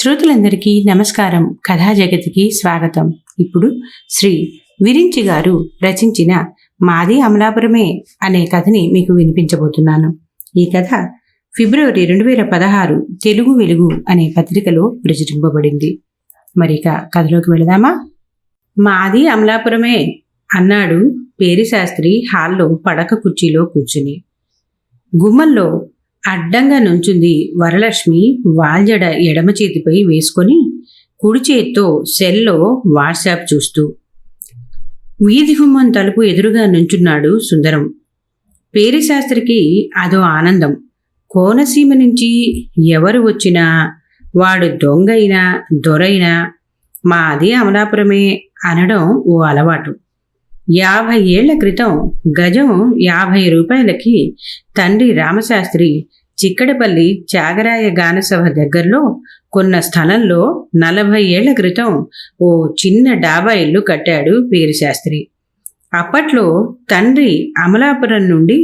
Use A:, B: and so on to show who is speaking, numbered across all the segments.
A: శ్రోతులందరికీ నమస్కారం. కథా జగతికి స్వాగతం. ఇప్పుడు శ్రీ విరించి గారు రచించిన మాది అమలాపురమే అనే కథని మీకు వినిపించబోతున్నాను. ఈ కథ ఫిబ్రవరి రెండు వేల పదహారు తెలుగు వెలుగు అనే పత్రికలో ప్రచురింపబడింది. మరిక కథలోకి వెళదామా? మాది అమలాపురమే అన్నాడు పేరిశాస్త్రి హాల్లో పడక కుర్చీలో కూర్చుని. గుమ్మంలో అడ్డంగా నుంచుంది వరలక్ష్మి వాల్జడ ఎడమ చేతిపై వేసుకొని కుడి చేత్తో సెల్లో వాట్సాప్ చూస్తూ. వీధి గుమ్మం తలుపు ఎదురుగా నుంచున్నాడు సుందరం. పేరిశాస్త్రికి అదో ఆనందం. కోనసీమ నుంచి ఎవరు వచ్చినా వాడు దొంగైనా దొరైనా మాది అమలాపురమే అనడం ఓ అలవాటు. యాభై ఏళ్ళ క్రితం గజం యాభై రూపాయలకి తండ్రి రామశాస్త్రి చిక్కడపల్లి త్యాగరాయ గానసభ దగ్గరలో కొన్న స్థలంలో నలభై ఏళ్ళ క్రితం ఓ చిన్న డాబా ఇల్లు కట్టాడు పేరుశాస్త్రి అప్పట్లో తండ్రి అమలాపురం నుండి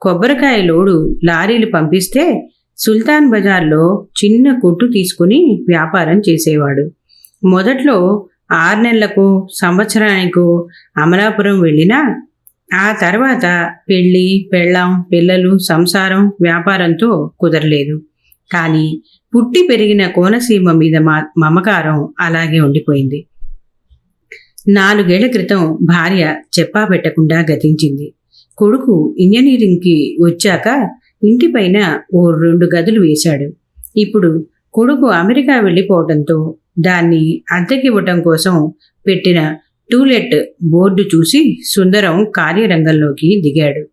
A: కొబ్బరికాయ లోడు లారీలు పంపిస్తే సుల్తాన్ బజార్లో చిన్న కొట్టు తీసుకుని వ్యాపారం చేసేవాడు. మొదట్లో ఆరు నెలలకు సంవత్సరానికి అమలాపురం వెళ్ళినా ఆ తర్వాత పెళ్ళి పెళ్ళాం పిల్లలు సంసారం వ్యాపారంతో కుదరలేదు. కానీ పుట్టి పెరిగిన కోనసీమ మీద మా మమకారం అలాగే ఉండిపోయింది. నాలుగేళ్ళ క్రితం భార్య చెప్పా పెట్టకుండా గతించింది. కొడుకు ఇంజనీరింగ్కి వచ్చాక ఇంటిపైన ఓ రెండు గదులు వేశాడు. ఇప్పుడు కొడుకు అమెరికా వెళ్ళిపోవడంతో దాన్ని అద్దెకివ్వటం కోసం పెట్టిన టూలెట్ బోర్డు చూసి సుందరం కార్యరంగంలోకి దిగాడు.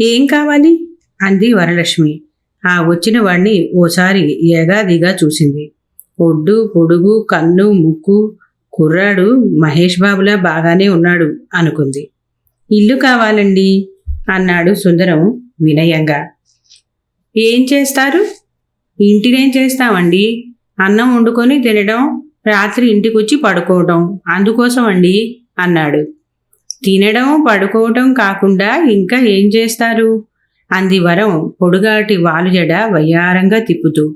A: ఏం కావాలి? అంది వరలక్ష్మి. ఆ వచ్చిన వాణ్ణి ఓసారి ఏగాదిగా చూసింది. ఒడ్డు పొడుగు కన్ను ముక్కు కుర్రాడు మహేష్ బాబులా బాగానే ఉన్నాడు అనుకుంది. ఇల్లు కావాలండి అన్నాడు సుందరం వినయంగా. ఏం చేస్తారు? ఇంటినేం చేస్తామండి? అన్నం వండుకొని తినడం రాత్రి ఇంటికొచ్చి పడుకోవటం. అందుకోసం అండి అన్నాడు. తినడం పడుకోవటం కాకుండా ఇంకా ఏం చేస్తారు? అంది వరం పొడుగాటి వాలుజడ వయ్యారంగా తిప్పుతూ.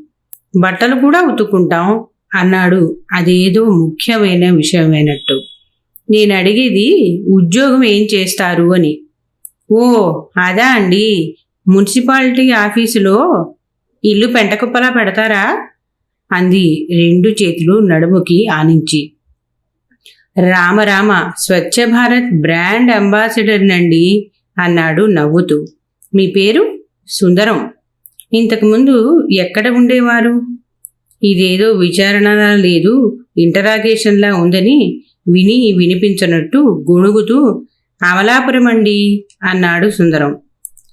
A: బట్టలు కూడా ఉతుక్కుంటాం అన్నాడు. అదేదో ముఖ్యమైన విషయమైనట్టు. నేను అడిగేది ఉద్యోగం ఏం చేస్తారు అని. ఓ అదా అండి. మున్సిపాలిటీ ఆఫీసులో ఇల్లు పెంటకుప్పలా పెడతారా? అంది రెండు చేతులు నడుముకి ఆనించి. రామరామ స్వచ్ఛ భారత్ బ్రాండ్ అంబాసిడర్ నండి అన్నాడు నవ్వుతూ. మీ పేరు? సుందరం. ఇంతకుముందు ఎక్కడ ఉండేవారు? ఇదేదో విచారణ లేదు ఇంటరాగేషన్లా ఉందని విని వినిపించనట్టు గొణుగుతూ అమలాపురం అండి అన్నాడు సుందరం.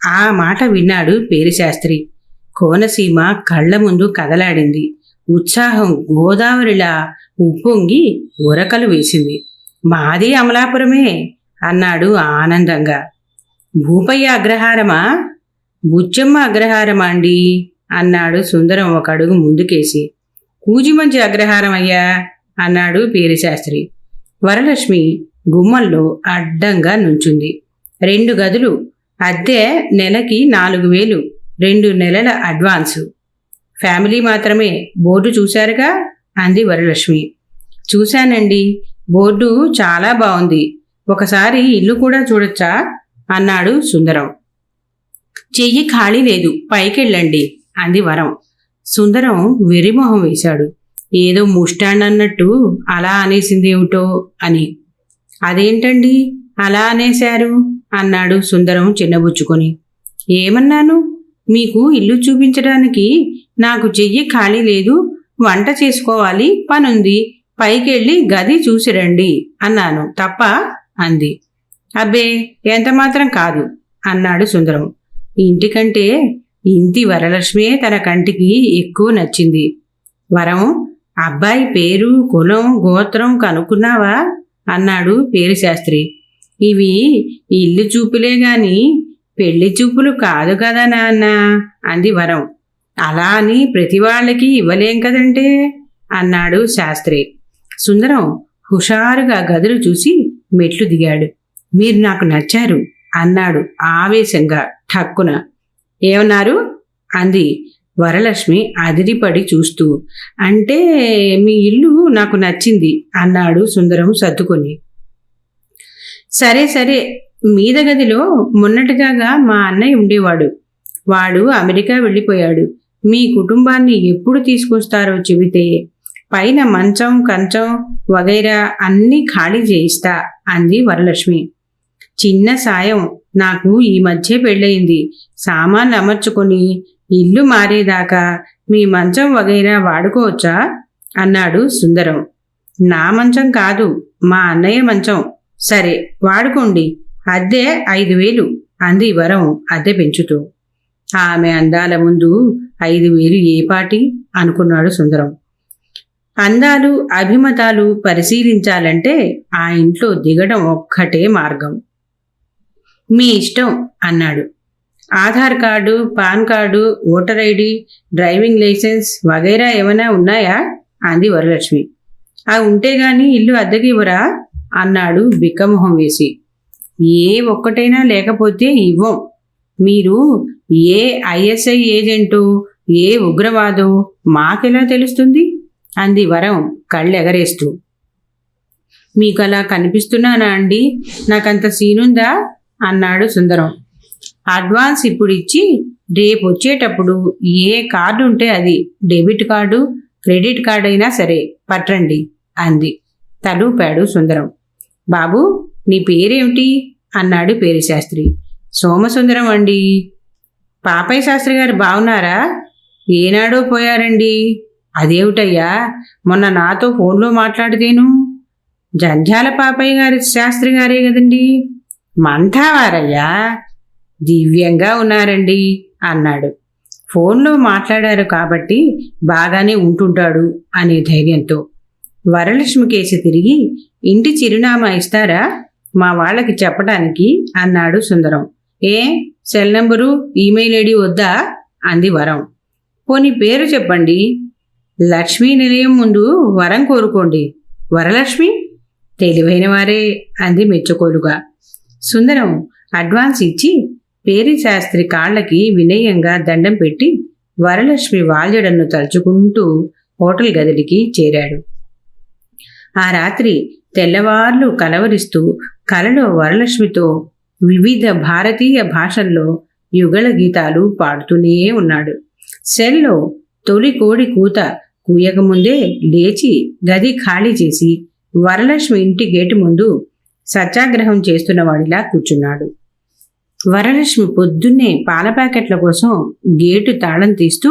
A: ఆ మాట విన్నాడు పేరుశాస్త్రి కోనసీమ కళ్ళ ముందు కదలాడింది. ఉత్సాహం గోదావరిలా ఉప్పొంగి ఉరకలు వేసింది. మాది అమలాపురమే అన్నాడు ఆనందంగా. భూపయ్య అగ్రహారమా? బుచ్చమ్మ అగ్రహారమా అండి? అన్నాడు సుందరం ఒక అడుగు ముందుకేసి. కూజిమంచి అగ్రహారం అయ్యా అన్నాడు పేరిశాస్త్రి. వరలక్ష్మి గుమ్మంలో అడ్డంగా నుంచుంది. రెండు గదులు అద్దె నెలకి నాలుగు వేలు. రెండు నెలల అడ్వాన్సు. ఫ్యామిలీ మాత్రమే బోర్డు చూశారుగా? అంది వరలక్ష్మి. చూశానండి. బోర్డు చాలా బాగుంది ఒకసారి ఇల్లు కూడా చూడొచ్చా? అన్నాడు సుందరం. చెయ్యి ఖాళీ లేదు. పైకెళ్ళండి అంది వరం. సుందరం వెరిమొహం వేశాడు. ఏదో ముష్టాండన్నట్టు అలా అనేసిందేమిటో అని. అదేంటండి? అలా అనేశారు? అన్నాడు సుందరం చిన్నబుచ్చుకొని. ఏమన్నాను? మీకు ఇల్లు చూపించడానికి నాకు చెయ్యి ఖాళీ లేదు వంట చేసుకోవాలి పనుంది పైకెళ్ళి గది చూసిరండి అన్నాను. తప్ప? అంది. అబ్బే ఎంత మాత్రం కాదు అన్నాడు సుందరం. ఇంటికంటే ఇంటి వరలక్ష్మే తన కంటికి ఎక్కువ నచ్చింది. వరం అబ్బాయి పేరు కులం గోత్రం కనుక్కున్నావా? అన్నాడు పేరు శాస్త్రి. ఇవి ఇల్లు చూపులే గాని పెళ్ళి చూపులు కాదు కదా నాన్న అంది వరం. అలా అని ప్రతి వాళ్ళకి ఇవ్వలేం కదంటే? అన్నాడు శాస్త్రి. సుందరం హుషారుగా గదులు చూసి మెట్లు దిగాడు. మీరు నాకు నచ్చారు అన్నాడు ఆవేశంగా ఠక్కున. ఏమన్నారు? అంది వరలక్ష్మి అదిరిపడి చూస్తూ. అంటే మీ ఇల్లు నాకు నచ్చింది అన్నాడు సుందరం సర్దుకొని. సరే సరే మీద గదిలో మొన్నటిగాగా మా అన్నయ్య ఉండేవాడు. వాడు అమెరికా వెళ్ళిపోయాడు. మీ కుటుంబాన్ని ఎప్పుడు తీసుకొస్తారో చెబితే పైన మంచం కంచం వగైరా అన్నీ ఖాళీ చేయిస్తా అంది వరలక్ష్మి. చిన్న సాయం నాకు ఈ మధ్య పెళ్ళయింది. సామాన్లు అమర్చుకొని ఇల్లు మారేదాకా మీ మంచం వగైరా వాడుకోవచ్చా? అన్నాడు సుందరం. నా మంచం కాదు మా అన్నయ్య మంచం. సరే వాడుకోండి అద్దె ఐదు వేలు. అంది వరం అద్దె పెంచుతూ. ఆమె అందాల ముందు ఐదు వేలు ఏ పాటి? అనుకున్నాడు సుందరం. అందాలు అభిమతాలు పరిశీలించాలంటే ఆ ఇంట్లో దిగడం ఒక్కటే మార్గం. మీ ఇష్టం అన్నాడు. Aadhaar card PAN card voter ID driving licence వగైరా ఏమైనా ఉన్నాయా? అంది వరలక్ష్మి. ఆ ఉంటే గాని ఇల్లు అద్దెకి ఇవ్వరా? అన్నాడు బిక్కమొహం వేసి. ఏ ఒక్కటైనా లేకపోతే ఇవ్వం. మీరు ఏ ఐఎస్ఐ ఏజెంటు ఏ ఉగ్రవాదు మాకెలా తెలుస్తుంది? అంది వరం కళ్ళెగరేస్తూ. మీకు అలా కనిపిస్తున్నానా అండి? నాకంత సీనుందా? అన్నాడు సుందరం. అడ్వాన్స్ ఇప్పుడు ఇచ్చి రేపు వచ్చేటప్పుడు ఏ కార్డు ఉంటే అది డెబిట్ కార్డు క్రెడిట్ కార్డు అయినా సరే పట్టండి అంది. తలూపాడు సుందరం. బాబు నీ పేరేమిటి? అన్నాడు పేరు శాస్త్రి సోమసుందరం అండి. పాపయ్య శాస్త్రి గారు బాగున్నారా ఏనాడో పోయారండి? అదేమిటయ్యా? మొన్న నాతో ఫోన్లో మాట్లాడితేను? జంధ్యాల పాపయ్య గారి శాస్త్రి గారే కదండి. మంథావారయ్యా దివ్యంగా ఉన్నారండి అన్నాడు. ఫోన్లో మాట్లాడారు కాబట్టి బాగానే ఉంటుంటాడు అనే ధైర్యంతో. వరలక్ష్మి కేసి తిరిగి ఇంటి చిరునామా ఇస్తారా? మా వాళ్ళకి చెప్పడానికి అన్నాడు సుందరం. ఏ సెల్ నెంబరు ఈమెయిల్ ఐడి వద్దా? అంది వరం. పోనీ పేరు చెప్పండి. లక్ష్మీ నిలయం ముందు వరం కోరుకోండి. వరలక్ష్మి? తెలివైన వారే అంది మెచ్చుకోలుగా. సుందరం అడ్వాన్స్ ఇచ్చి పేరి శాస్త్రి కాళ్ళకి వినయంగా దండం పెట్టి వరలక్ష్మి వాల్యడన్ను తలుచుకుంటూ హోటల్ గదిలికి చేరాడు. ఆ రాత్రి తెల్లవార్లు కలవరిస్తూ కలలో వరలక్ష్మితో వివిధ భారతీయ భాషల్లో యుగళ గీతాలు పాడుతూనే ఉన్నాడు. సెల్లో తొలి కోడి కూత కూయకముందే లేచి గది ఖాళీ చేసి వరలక్ష్మి ఇంటి గేటు ముందు సత్యాగ్రహం చేస్తున్నవాడిలా కూర్చున్నాడు. వరలక్ష్మి పొద్దున్నే పాల ప్యాకెట్ల కోసం గేటు తాళం తీస్తూ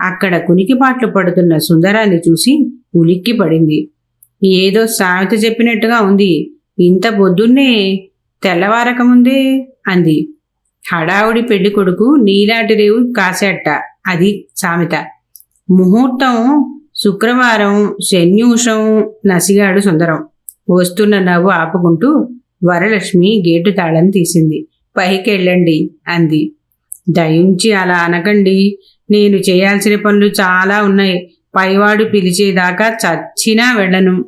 A: అక్కడ కునికిపాట్లు పడుతున్న సుందరాన్ని చూసి ఉలిక్కి పడింది ఏదో సామెత చెప్పినట్టుగా ఉంది. ఇంత పొద్దున్నే తెల్లవారకముందే అంది. హడావుడి పెళ్ళి కొడుకు నీలాటి రేవు కాసేట అది సామెత. ముహూర్తం శుక్రవారం శన్యూషం నసిగాడు సుందరం. వస్తున్న నవ్వు ఆపుకుంటూ వరలక్ష్మి గేటు తాళం తీసింది. పైకెళ్ళండి అంది. దయించి అలా అనకండి. నేను చేయాల్సిన పనులు చాలా ఉన్నాయి. పైవాడు పిలిచేదాకా చచ్చినా వెళ్ళను.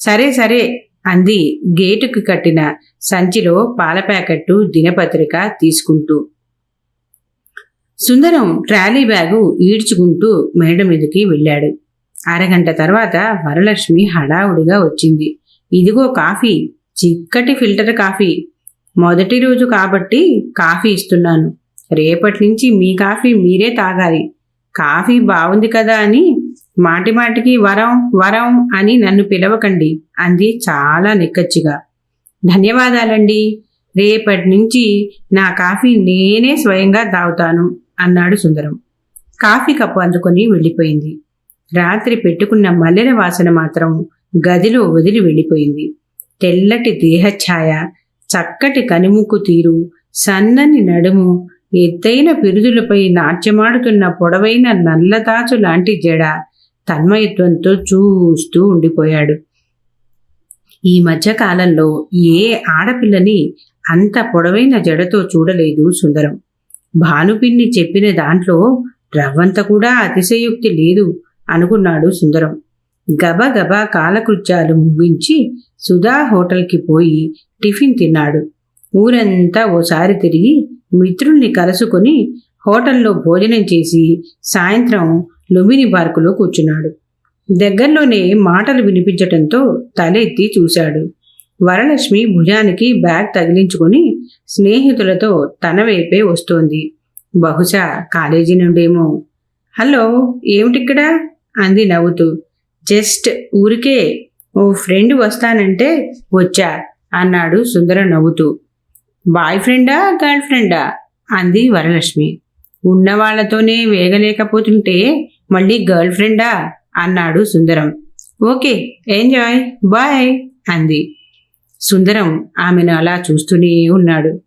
A: సరే సరే అంది. గేటుకు కట్టిన సంచిలో పాల ప్యాకెట్టు దినపత్రిక తీసుకుంటూ. సుందరం ట్రాలీ బ్యాగు ఈడ్చుకుంటూ మేడ మీదకి వెళ్ళాడు. అరగంట తర్వాత వరలక్ష్మి హడావుడిగా వచ్చింది. ఇదిగో కాఫీ చిక్కటి ఫిల్టర్ కాఫీ. మొదటి రోజు కాబట్టి కాఫీ ఇస్తున్నాను. రేపటి నుంచి మీ కాఫీ మీరే తాగాలి. కాఫీ బాగుంది కదా అని మాటిమాటికి వరం వరం అని నన్ను పిలవకండి అంది చాలా నిక్కచ్చిగా. ధన్యవాదాలండి. రేపటి నుంచి నా కాఫీ నేనే స్వయంగా తాగుతాను అన్నాడు సుందరం. కాఫీ కప్పు అందుకొని వెళ్ళిపోయింది. రాత్రి పెట్టుకున్న మల్లెల వాసన మాత్రం గదిలో వదిలి వెళ్ళిపోయింది. తెల్లటి దేహఛాయ చక్కటి కనిముక్కు తీరు సన్నని నడుము ఎత్తైన పిరుదులపై నాట్యమాడుతున్న పొడవైన నల్లతాచు లాంటి జడ తన్మయత్వంతో చూస్తూ ఉండిపోయాడు. ఈ మధ్యకాలంలో ఏ ఆడపిల్లని అంత పొడవైన జడతో చూడలేదు సుందరం. భానుపిన్ని చెప్పిన దాంట్లో రవ్వంత కూడా అతిశయోక్తి లేదు అనుకున్నాడు సుందరం. గబగబా కాలకృత్యాలు ముగించి సుధా హోటల్కి పోయి టిఫిన్ తిన్నాడు. ఊరంతా ఓసారి తిరిగి మిత్రుల్ని కలుసుకొని హోటల్లో భోజనం చేసి సాయంత్రం లుంబిని పార్కులో కూర్చున్నాడు. దగ్గరలోనే మాటలు వినిపించటంతో తలెత్తి చూశాడు. వరలక్ష్మి భుజానికి బ్యాగ్ తగిలించుకొని స్నేహితులతో తన వైపే వస్తోంది. బహుశా కాలేజీ నుండేమో. హలో ఏమిటిక్కడ? అంది నవ్వుతూ. జస్ట్ ఊరికే ఓ ఫ్రెండ్ వస్తానంటే వచ్చా? అన్నాడు సుందరం నవ్వుతూ. బాయ్ ఫ్రెండా గర్ల్ ఫ్రెండా? అంది వరలక్ష్మి. ఉన్న వాళ్ళతోనే వేగలేకపోతుంటే మళ్ళీ గర్ల్ ఫ్రెండా? అన్నాడు సుందరం. ఓకే ఎంజాయ్ బాయ్ అంది. సుందరం ఆమెను అలా చూస్తూనే ఉన్నాడు.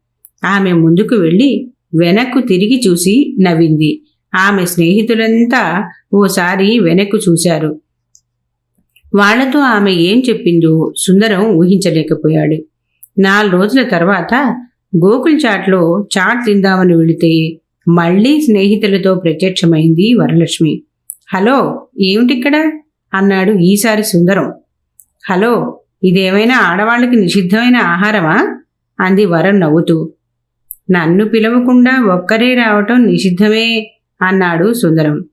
A: ఆమె ముందుకు వెళ్ళి వెనక్కు తిరిగి చూసి నవ్వింది. ఆమె స్నేహితులంతా ఓసారి వెనక్కు చూశారు. వాళ్ళతో ఆమె ఏం చెప్పిందో సుందరం ఊహించలేకపోయాడు. నాలుగు రోజుల తర్వాత గోకుల్ చాట్లో చాట్ తిందామని వెళితే మళ్ళీ స్నేహితులతో ప్రత్యక్షమైంది వరలక్ష్మి. హలో ఏమిటిక్కడ? అన్నాడు ఈసారి సుందరం. హలో ఇదేమైనా ఆడవాళ్ళకి నిషిద్ధమైన ఆహారమా? అంది వరం నవ్వుతూ. నన్ను పిలవకుండా ఒక్కరే రావటం నిషిద్ధమే అన్నాడు సుందరం.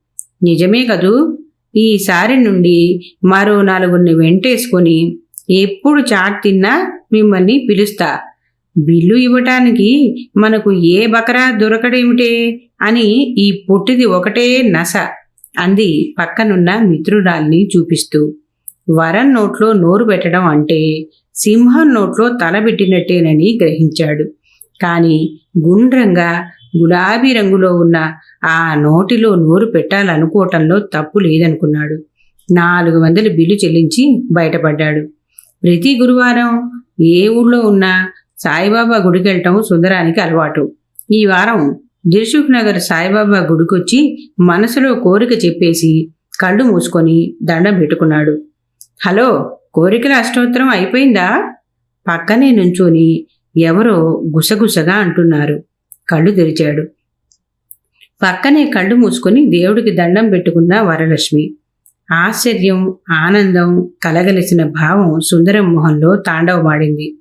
A: నిజమే కదూ? ఈసారి నుండి మరో నలుగురిని వెంటేసుకొని ఎప్పుడు చాట్ తిన్నా మిమ్మల్ని పిలుస్తా. బిల్లు ఇవ్వటానికి మనకు ఏ బకరా దొరకడేమిటే అని ఈ పొట్టిది ఒకటే నస. అంది పక్కనున్న మిత్రురాల్ని చూపిస్తూ. వరం నోట్లో నోరు పెట్టడం అంటే సింహం నోట్లో తలబెట్టినట్టేనని గ్రహించాడు. కానీ గుండ్రంగా గులాబీ రంగులో ఉన్న ఆ నోటిలో నోరు పెట్టాలనుకోవటంలో తప్పు లేదనుకున్నాడు. నాలుగు వందలు బిల్లు చెల్లించి బయటపడ్డాడు. ప్రతి గురువారం ఏ ఊళ్ళో ఉన్నా సాయిబాబా గుడికి వెళ్ళటం సుందరానికి అలవాటు. ఈ వారం దిల్సుఖ్ నగర్ సాయిబాబా గుడికొచ్చి మనసులో కోరిక చెప్పేసి కళ్ళు మూసుకొని దండం పెట్టుకున్నాడు. హలో కోరికల అష్టోత్తరం అయిపోయిందా? పక్కనే నుంచొని ఎవరో గుసగుసగా అంటున్నారు. కళ్ళు తెరిచాడు. పక్కనే కళ్ళు మూసుకొని దేవుడికి దండం పెట్టుకున్న వరలక్ష్మి. ఆశ్చర్యం ఆనందం కలగలిసిన భావం సుందరం మొహంలో తాండవమాడింది.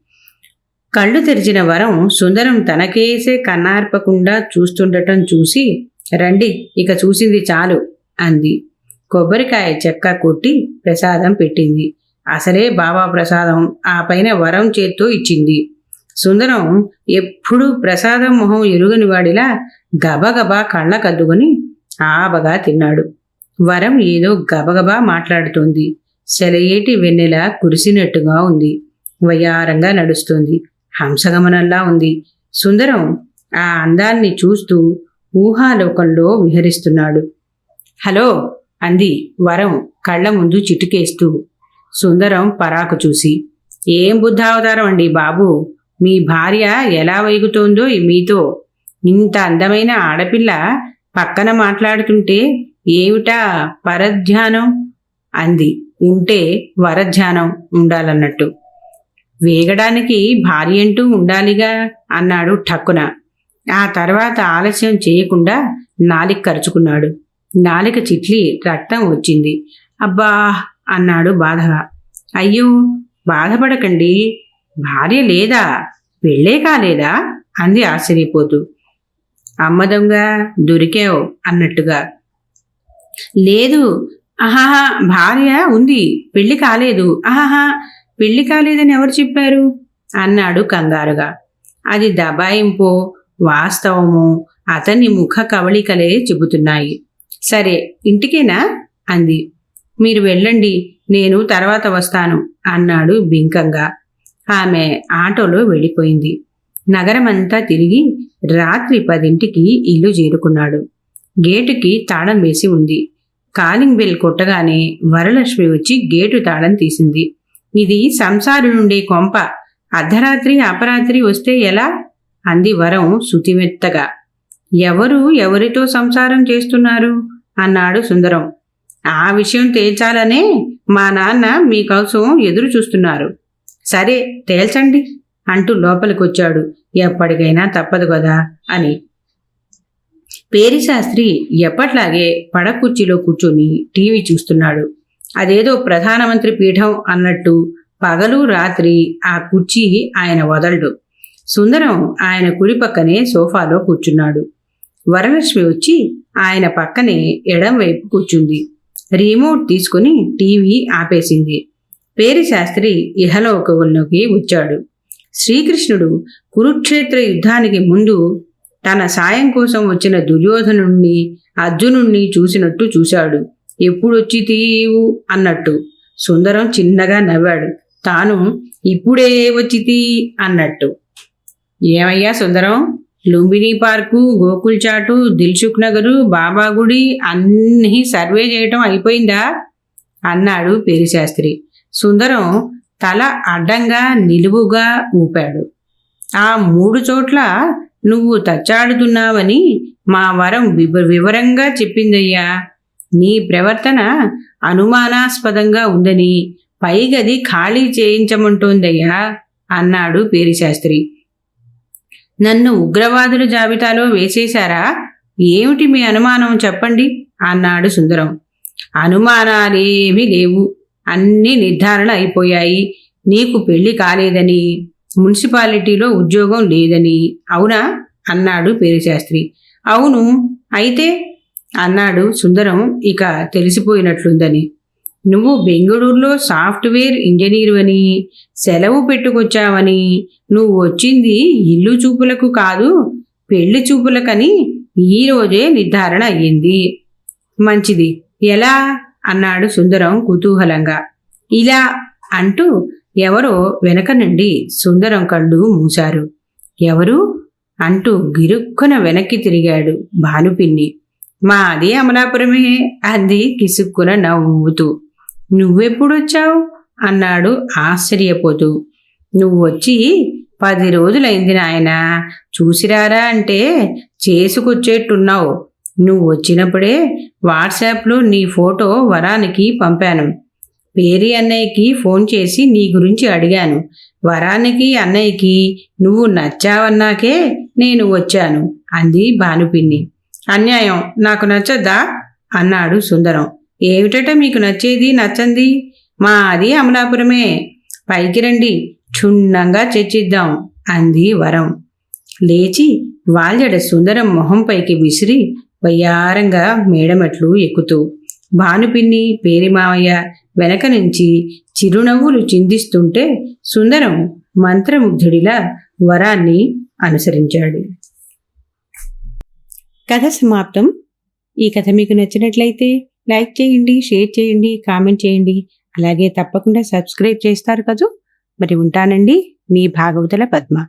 A: కళ్ళు తెరిచిన వరం సుందరం తనకేసే కన్నార్పకుండా చూస్తుండటం చూసి రండి ఇక చూసింది చాలు అంది. కొబ్బరికాయ చెక్క కొట్టి ప్రసాదం పెట్టింది. అసలే బాబా ప్రసాదం ఆ పైన వరం చేత్తో ఇచ్చింది. సుందరం ఎప్పుడూ ప్రసాదం మొహం ఎరుగని వాడిలా గబగబా కళ్ళ కద్దుకొని ఆబగా తిన్నాడు. వరం ఏదో గబగబా మాట్లాడుతోంది. సెలయేటి వెన్నెల కురిసినట్టుగా ఉంది. వయ్యారంగా నడుస్తుంది. హంసగమనంలా ఉంది. సుందరం ఆ అందాన్ని చూస్తూ ఊహాలోకంలో విహరిస్తున్నాడు. హలో! అంది వరం కళ్ళ ముందు చిటికేస్తూ. సుందరం పరాకు చూసి ఏం బుద్ధావతారం అండి బాబు? మీ భార్య ఎలా వైగుతోందో మీతో? ఇంత అందమైన ఆడపిల్ల పక్కన మాట్లాడుతుంటే ఏమిటా పరధ్యానం? అంది. ఉంటే వరధ్యానం ఉండాలన్నట్టు. వేగడానికి భార్య అంటూ ఉండాలిగా అన్నాడు ఠక్కున. ఆ తర్వాత ఆలస్యం చేయకుండా నాలిక కరుచుకున్నాడు. నాలిక చిట్లి రక్తం వచ్చింది. అబ్బా! అన్నాడు బాధగా. అయ్యో! బాధపడకండి. భార్య లేదా? పెళ్ళే కాలేదా? అంది ఆశ్చర్యపోతూ. అమ్మదంగా దొరికావు అన్నట్టుగా. లేదు. ఆహాహా! భార్య ఉంది. పెళ్ళి కాలేదు. ఆహాహా! పెళ్ళి కాలేదని ఎవరు చెప్పారు? అన్నాడు కంగారుగా. అది దబాయింపో వాస్తవము అతని ముఖ కవళికలే చెబుతున్నాయి. సరే ఇంటికేనా? అంది. మీరు వెళ్ళండి నేను తర్వాత వస్తాను అన్నాడు బింకంగా. ఆమె ఆటోలో వెళ్ళిపోయింది. నగరమంతా తిరిగి రాత్రి పదింటికి ఇల్లు చేరుకున్నాడు. గేటుకి తాళం వేసి ఉంది. కాలింగ్ బెల్ కొట్టగానే వరలక్ష్మి వచ్చి గేటు తాళం తీసింది. ఇది సంసారు నుండి కొంప. అర్ధరాత్రి అపరాత్రి వస్తే ఎలా? అంది వరం శుతిమెత్తగా. ఎవరు ఎవరితో సంసారం చేస్తున్నారు? అన్నాడు సుందరం. ఆ విషయం తేల్చాలనే మా నాన్న మీకోసం ఎదురు చూస్తున్నారు. సరే తేల్చండి అంటూ లోపలికొచ్చాడు. ఎప్పటికైనా తప్పదు కదా అని. పేరిశాస్త్రి ఎప్పట్లాగే పడకుర్చీలో కూర్చొని టీవీ చూస్తున్నాడు. అదేదో ప్రధానమంత్రి పీఠం అన్నట్టు పగలు రాత్రి ఆ కుర్చీ ఆయన వదలడు. సుందరం ఆయన కుడి పక్కనే సోఫాలో కూర్చున్నాడు. వరలక్ష్మి వచ్చి ఆయన పక్కనే ఎడం వైపు కూర్చుంది. రిమోట్ తీసుకుని టీవీ ఆపేసింది. పేరు శాస్త్రి ఇహలోకంలోకి వచ్చాడు. శ్రీకృష్ణుడు కురుక్షేత్ర యుద్ధానికి ముందు తన సాయం కోసం వచ్చిన దుర్యోధనుణ్ణి అర్జునుణ్ణి చూసినట్టు చూశాడు. ఎప్పుడొచ్చి తీవు? అన్నట్టు. సుందరం చిన్నగా నవ్వాడు. తాను ఇప్పుడే వచ్చితి అన్నట్టు. ఏమయ్యా సుందరం? లుంబిని పార్కు గోకుల్ చాటు దిల్సుఖ్ నగరు బాబా గుడి అన్నీ సర్వే చేయటం అయిపోయిందా? అన్నాడు పేరిశాస్త్రి. సుందరం తల అడ్డంగా నిలువుగా ఊపాడు. ఆ మూడు చోట్ల నువ్వు తచ్చాడుతున్నావని మా వరం వివ- వివరంగా చెప్పిందయ్యా. నీ ప్రవర్తన అనుమానాస్పదంగా ఉందని పైగది ఖాళీ చేయించమంటోందయ్యా అన్నాడు పేరిశాస్త్రి. నన్ను ఉగ్రవాదుల జాబితాలో వేసేశారా? ఏమిటి మీ అనుమానం చెప్పండి అన్నాడు సుందరం. అనుమానాలేమీ లేవు అన్నీ నిర్ధారణ అయిపోయాయి. నీకు పెళ్ళి కాలేదని మున్సిపాలిటీలో ఉద్యోగం లేదని అవునా? అన్నాడు పేరిశాస్త్రి. అవును అయితే అన్నాడు సుందరం. ఇక తెలిసిపోయినట్లుందని. నువ్వు బెంగళూరులో సాఫ్ట్వేర్ ఇంజనీర్ అని సెలవు పెట్టుకొచ్చావని నువ్వు వచ్చింది ఇల్లు చూపులకు కాదు పెళ్ళి చూపులకని ఈ రోజే నిర్ధారణ అయ్యింది. మంచిది. ఎలా? అన్నాడు సుందరం కుతూహలంగా. ఇలా అంటూ ఎవరో వెనక నుండి సుందరం కళ్ళు మూశారు. ఎవరు? అంటూ గిరుక్కున వెనక్కి తిరిగాడు భానుపిన్ని. మాది అమలాపురమే. అంది కిసుక్కున నవ్వుతూ నువ్వెప్పుడొచ్చావు? అన్నాడు ఆశ్చర్యపోతూ. నువ్వు వచ్చి పది రోజులైంది నాయన. చూసిరారా అంటే చేసుకొచ్చేట్టున్నావు. నువ్వు వచ్చినప్పుడే వాట్సాప్లో నీ ఫోటో వరానికి పంపాను. పేరి అన్నయ్యకి ఫోన్ చేసి నీ గురించి అడిగాను. వరానికి అన్నయ్యకి నువ్వు నచ్చావన్నాకే నేను వచ్చాను అంది భానుపిన్ని. అన్యాయం నాకు నచ్చద్దా? అన్నాడు సుందరం. ఏమిటట మీకు నచ్చేది నచ్చంది? మా అది అమలాపురమే. పైకి రండి క్షుణ్ణంగా చర్చిద్దాం అంది వరం. లేచి వాల్యడ సుందరం మొహంపైకి విసిరి వయ్యారంగా మేడమెట్లు ఎక్కుతూ భానుపిన్ని పేరిమావయ్య వెనక నుంచి చిరునవ్వులు చిందిస్తుంటే సుందరం మంత్రముగ్ధుడిలా వరాన్ని అనుసరించాడు. కథ సమాప్తం. ఈ కథ మీకు నచ్చినట్లయితే లైక్ చేయండి షేర్ చేయండి కామెంట్ చేయండి. అలాగే తప్పకుండా సబ్స్క్రైబ్ చేస్తారు కదూ. మరి ఉంటానండి. మీ భాగవతుల పద్మ.